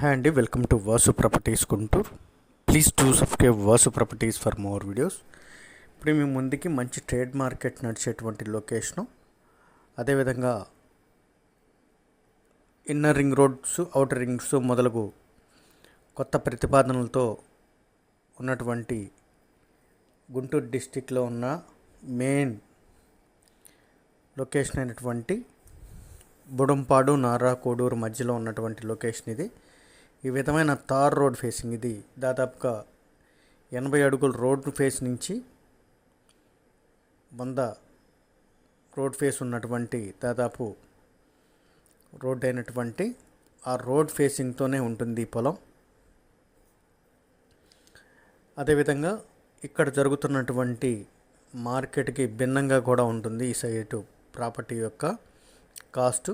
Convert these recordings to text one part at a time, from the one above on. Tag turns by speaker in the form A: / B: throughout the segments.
A: Hi అండి welcome to Vasu properties Guntur please to subscribe Vasu properties for more videos ఇప్పుడు మీ ముందుకి మంచి ట్రేడ్ మార్కెట్ నడిచేటువంటి లొకేషను అదేవిధంగా inner ring roads outer rings మొదలగు కొత్త ప్రతిపాదనలతో ఉన్నటువంటి గుంటూరు డిస్టిక్లో ఉన్న మెయిన్ లొకేషన్ అయినటువంటి బుడంపాడు నారా కోడూరు మధ్యలో ఉన్నటువంటి లొకేషన్ ఇది. ఈ విధమైన తార్ రోడ్ ఫేసింగ్ ఇది దాదాపుగా ఎనభై అడుగుల రోడ్ ఫేస్ నుంచి వంద రోడ్ ఫేస్ ఉన్నటువంటి దాదాపు రోడ్ అయినటువంటి ఆ రోడ్ ఫేసింగ్తోనే ఉంటుంది ఈ పొలం. అదేవిధంగా ఇక్కడ జరుగుతున్నటువంటి మార్కెట్కి భిన్నంగా కూడా ఉంటుంది ఈ సైటు ప్రాపర్టీ యొక్క cost.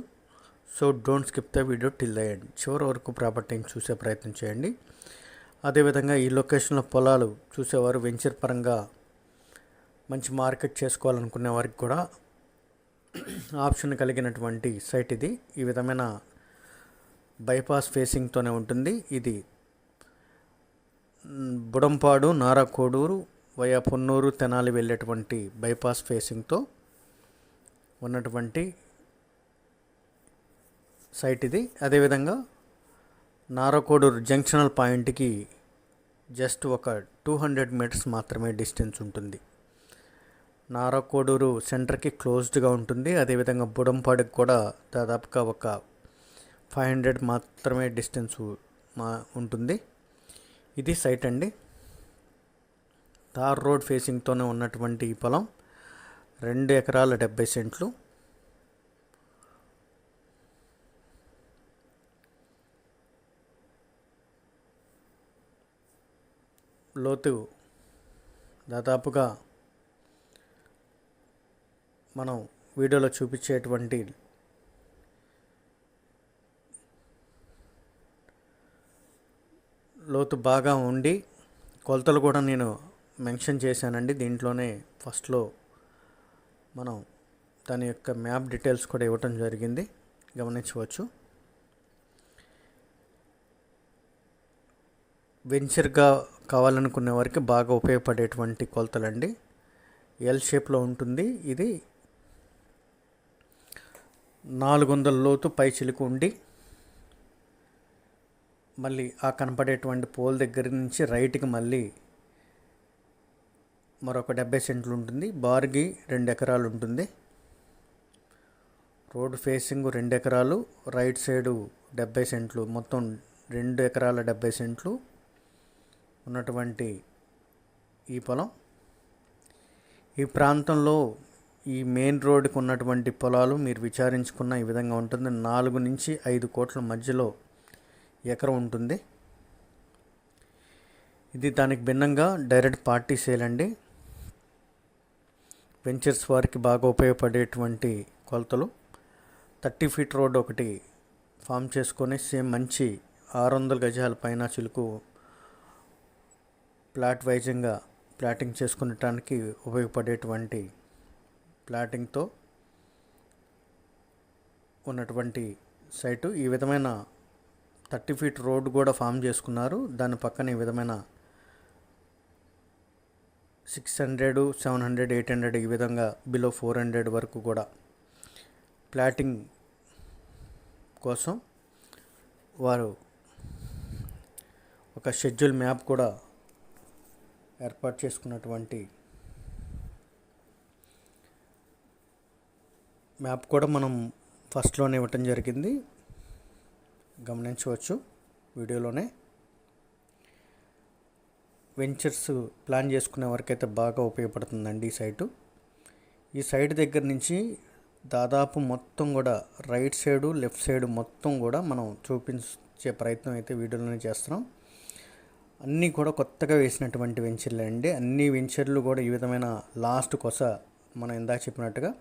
A: So don't skip the video till the end. చివరి వరకు ప్రాపర్టీని చూసే ప్రయత్నం చేయండి. అదేవిధంగా ఈ లొకేషన్లో పొలాలు చూసేవారు వెంచర్ పరంగా మంచి మార్కెట్ చేసుకోవాలనుకునే వారికి కూడా ఆప్షన్ కలిగినటువంటి సైట్ ఇది. ఈ విధమైన బైపాస్ ఫేసింగ్తోనే ఉంటుంది. ఇది బుడంపాడు నారాకోడూరు వయా పొన్నూరు తెనాలి వెళ్ళేటువంటి బైపాస్ ఫేసింగ్తో ఉన్నటువంటి సైట్ ఇది. అదేవిధంగా నారకోడూరు జంక్షనల్ పాయింట్కి జస్ట్ ఒక టూ హండ్రెడ్ మీటర్స్ మాత్రమే డిస్టెన్స్ ఉంటుంది. నారకోడూరు సెంటర్కి క్లోజ్డ్గా ఉంటుంది. అదేవిధంగా బుడంపాడుకి కూడా దాదాపుగా ఒక ఫైవ్ హండ్రెడ్ మాత్రమే డిస్టెన్స్ మా ఉంటుంది. ఇది సైట్ అండి. తార్ రోడ్ ఫేసింగ్తోనే ఉన్నటువంటి ఈ పొలం. రెండు ఎకరాల డెబ్బై సెంట్లు. లోతు దాదాపుగా మనం వీడియోలో చూపించేటువంటి లోతు బాగా ఉండి కొలతలు కూడా నేను మెన్షన్ చేశానండి. దీంట్లోనే ఫస్ట్లో మనం దాని యొక్క మ్యాప్ డీటెయిల్స్ కూడా ఇవ్వటం జరిగింది. గమనించవచ్చు. వెంచర్గా కావాలనుకునే వారికి బాగా ఉపయోగపడేటువంటి కొలతలండి. ఎల్ షేప్లో ఉంటుంది. ఇది నాలుగు వందల లోతు పై చిలుకు ఉండి మళ్ళీ ఆ కనపడేటువంటి పోల్ దగ్గర నుంచి రైట్కి మళ్ళీ మరొక డెబ్బై సెంట్లు ఉంటుంది. బార్కి రెండు ఎకరాలు ఉంటుంది. రోడ్ ఫేసింగ్ రెండు ఎకరాలు రైట్ సైడు డెబ్బై సెంట్లు మొత్తం రెండు ఎకరాల డెబ్బై సెంట్లు. ఉన్నటువంటి ఈ పొలం. ఈ ప్రాంతంలో ఈ మెయిన్ రోడ్డుకు ఉన్నటువంటి పొలాలు మీరు విచారించుకున్న ఈ విధంగా ఉంటుంది. నాలుగు నుంచి ఐదు కోట్ల మధ్యలో ఎకరం ఉంటుంది. ఇది దానికి భిన్నంగా డైరెక్ట్ పార్టీ సేల్ అండి. వెంచర్స్ వారికి బాగా ఉపయోగపడేటువంటి కొలతలు. థర్టీ ఫీట్ రోడ్ ఒకటి ఫామ్ చేసుకొని సేమ్ మంచి ఆరు వందల గజాల పైన చిలుకు ప్లాట్ వైజింగ్గా ప్లాటింగ్ చేసుకునటానికి ఉపయోగపడేటువంటి ప్లాటింగ్తో ఉన్నటువంటి సైటు. ఈ విధమైన థర్టీ ఫీట్ రోడ్డు కూడా ఫామ్ చేసుకున్నారు. దాని పక్కన ఈ విధమైన six hundred seven hundred eight hundred ఈ విధంగా బిలో ఫోర్ హండ్రెడ్ వరకు కూడా ప్లాటింగ్ కోసం వారు ఒక షెడ్యూల్ మ్యాప్ కూడా ఏర్పాటు చేసుకున్నటువంటి మ్యాప్ కూడా మనం ఫస్ట్లోనే ఇవ్వటం జరిగింది. గమనించవచ్చు వీడియోలోనే. వెంచర్స్ ప్లాన్ చేసుకునే వరకైతే బాగా ఉపయోగపడుతుందండి ఈ సైటు. ఈ సైట్ దగ్గర నుంచి దాదాపు మొత్తం కూడా రైట్ సైడు లెఫ్ట్ సైడ్ మొత్తం కూడా మనం చూపించే ప్రయత్నం అయితే వీడియోలోనే చేస్తున్నాం. అన్నీ కూడా కొత్తగా వేసినటువంటి వెంచర్లే అండి. అన్ని వెంచర్లు కూడా ఈ విధమైన లాస్ట్ కొస మనం ఇందాక చెప్పినట్టుగా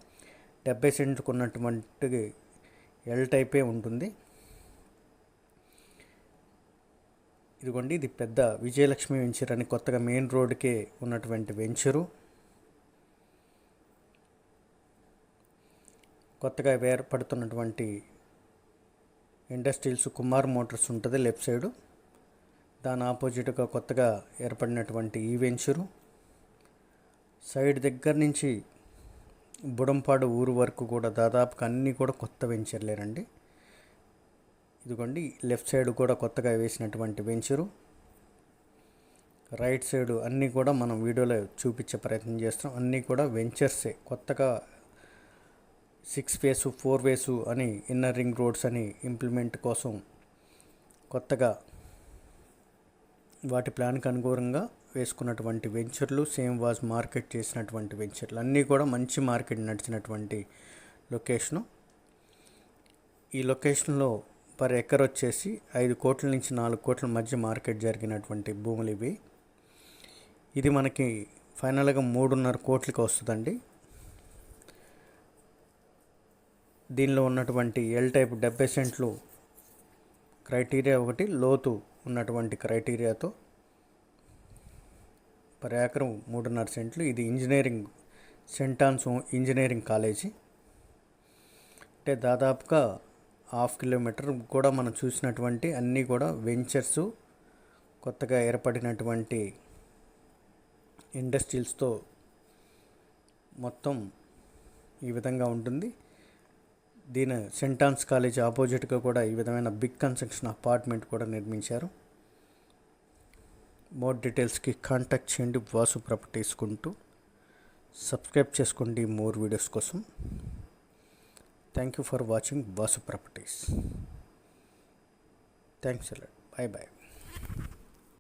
A: డెబ్బై సెంట్లకు ఉన్నటువంటి ఎల్ టైపే ఉంటుంది. ఇదిగోండి ఇది పెద్ద విజయలక్ష్మి వెంచర్ అని కొత్తగా మెయిన్ రోడ్కే ఉన్నటువంటి వెంచరు. కొత్తగా ఏర్పడుతున్నటువంటి ఇండస్ట్రీల్స్ కుమార్ మోటార్స్ ఉంటుంది లెఫ్ట్ సైడు. దాని ఆపోజిట్గా కొత్తగా ఏర్పడినటువంటి ఈ వెంచరు. సైడ్ దగ్గర నుంచి బుడంపాడు ఊరు వరకు కూడా దాదాపుగా అన్నీ కూడా కొత్త వెంచర్లేనండి. ఇదిగోండి లెఫ్ట్ సైడ్ కూడా కొత్తగా వేసినటువంటి వెంచరు. రైట్ సైడ్ అన్నీ కూడా మనం వీడియోలో చూపించే ప్రయత్నం చేస్తాం అన్నీ కూడా వెంచర్సే. కొత్తగా సిక్స్ వేసు ఫోర్ వేసు అని ఇన్నర్ రింగ్ రోడ్స్ అని ఇంప్లిమెంట్ కోసం కొత్తగా వాటి ప్లాన్కి అనుగుణంగా వేసుకున్నటువంటి వెంచర్లు సేమ్ వాజ్ మార్కెట్ చేసినటువంటి వెంచర్లు అన్నీ కూడా మంచి మార్కెట్ నడిచినటువంటి లొకేషను. ఈ లొకేషన్లో పర్ ఎకర్ వచ్చేసి ఐదు కోట్ల నుంచి నాలుగు కోట్ల మధ్య మార్కెట్ జరిగినటువంటి భూములు ఇవి. ఇది మనకి ఫైనల్గా మూడున్నర కోట్లకి వస్తుందండి. దీనిలో ఉన్నటువంటి ఎల్ టైప్ డెబ్బై సెంట్లు క్రైటీరియా ఒకటి లోతు ఉన్నటువంటి క్రైటీరియాతో పర్ ఏకరం మూడున్నర సెంట్లు. ఇది ఇంజనీరింగ్ సెంటాన్స్ ఇంజనీరింగ్ కాలేజీ. అంటే దాదాపుగా హాఫ్ కిలోమీటర్ కూడా మనం చూసినటువంటి అన్నీ కూడా వెంచర్సు కొత్తగా ఏర్పడినటువంటి ఇండస్ట్రీస్తో మొత్తం ఈ విధంగా ఉంటుంది. దీని సెంటాన్స్ కాలేజ్ ఆపోజిట్గా కూడా ఈ విధమైన బిగ్ కన్స్ట్రక్షన్ అపార్ట్మెంట్ కూడా నిర్మించారు. మోర్ డీటెయిల్స్కి కాంటాక్ట్ చేయండి వాసు ప్రాపర్టీస్ కుంటూ. సబ్స్క్రైబ్ చేసుకోండి మోర్ వీడియోస్ కోసం. Thank you for watching Vasu properties. Thanks అలా బాయ్ బాయ్